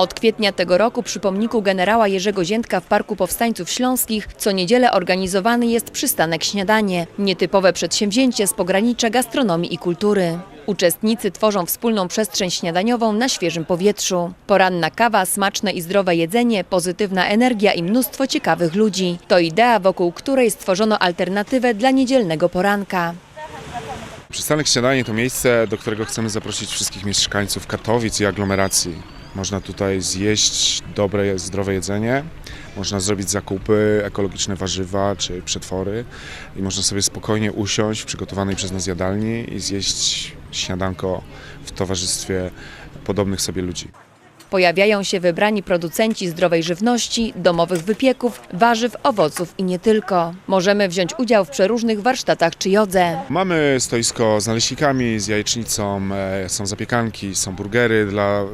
Od kwietnia tego roku przy pomniku generała Jerzego Ziętka w Parku Powstańców Śląskich co niedzielę organizowany jest przystanek śniadanie. Nietypowe przedsięwzięcie z pogranicza gastronomii i kultury. Uczestnicy tworzą wspólną przestrzeń śniadaniową na świeżym powietrzu. Poranna kawa, smaczne i zdrowe jedzenie, pozytywna energia i mnóstwo ciekawych ludzi. To idea, wokół której stworzono alternatywę dla niedzielnego poranka. Przystanek Śniadanie to miejsce, do którego chcemy zaprosić wszystkich mieszkańców Katowic i aglomeracji. Można tutaj zjeść dobre, zdrowe jedzenie, można zrobić zakupy, ekologiczne warzywa czy przetwory i można sobie spokojnie usiąść w przygotowanej przez nas jadalni i zjeść śniadanko w towarzystwie podobnych sobie ludzi. Pojawiają się wybrani producenci zdrowej żywności, domowych wypieków, warzyw, owoców i nie tylko. Możemy wziąć udział w przeróżnych warsztatach czy jodze. Mamy stoisko z naleśnikami, z jajecznicą, e, są zapiekanki, są burgery dla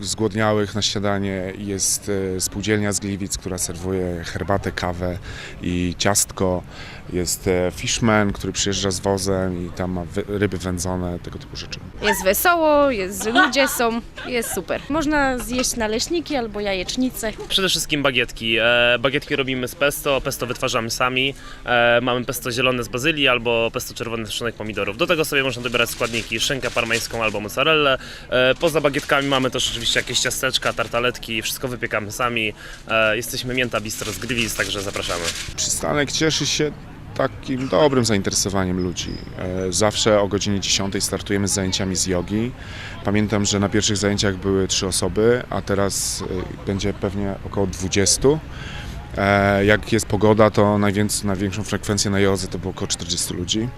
zgłodniałych na śniadanie, jest e, spółdzielnia z Gliwic, która serwuje herbatę, kawę i ciastko, jest e, fishman, który przyjeżdża z wozem i tam ma ryby wędzone, tego typu rzeczy. Jest wesoło, jest, ludzie są, jest super. Można zjeść naleśniki albo jajecznicę. Przede wszystkim bagietki. E, bagietki robimy z pesto, pesto wytwarzamy sami. E, mamy pesto zielone z bazylii albo pesto czerwone z suszonych pomidorów. Do tego sobie można dobierać składniki, szynkę parmeńską albo mozzarellę. E, poza bagietkami mamy też oczywiście jakieś ciasteczka, tartaletki, wszystko wypiekamy sami. E, jesteśmy Mięta Bistro z Gliwic, także zapraszamy. Przystanek cieszy się takim dobrym zainteresowaniem ludzi. E, Zawsze o godzinie 10 startujemy z zajęciami z jogi. Pamiętam, że na pierwszych zajęciach były trzy osoby, a teraz e, będzie pewnie około 20. E, Jak jest pogoda, to największą frekwencję na jodze to było około 40 ludzi.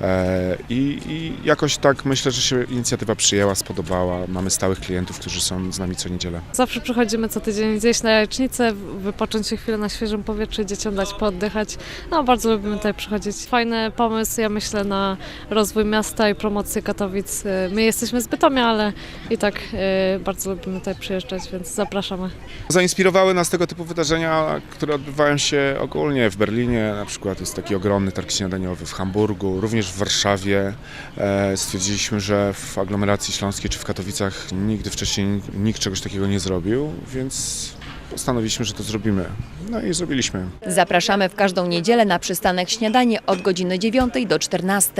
E, I, I jakoś tak myślę, że się inicjatywa przyjęła, spodobała. Mamy stałych klientów, którzy są z nami co niedzielę. Zawsze przychodzimy co tydzień zjeść na jajecznicę, wypocząć się chwilę na świeżym powietrzu, dzieciom dać pooddychać. No, bardzo lubimy tutaj przychodzić. Fajny pomysł, ja myślę, na rozwój miasta i promocję Katowic. My jesteśmy z Bytomia, ale i tak e, bardzo lubimy tutaj przyjeżdżać, więc zapraszamy. Zainspirowały nas tego typu wydarzenia, które odbywają się ogólnie w Berlinie. Na przykład jest taki ogromny targ śniadaniowy w Hamburgu, również w Warszawie. E, Stwierdziliśmy, że w aglomeracji śląskiej czy w Katowicach nigdy wcześniej nikt czegoś takiego nie zrobił, więc postanowiliśmy, że to zrobimy. No i zrobiliśmy. Zapraszamy w każdą niedzielę na przystanek śniadanie od godziny 9 do 14.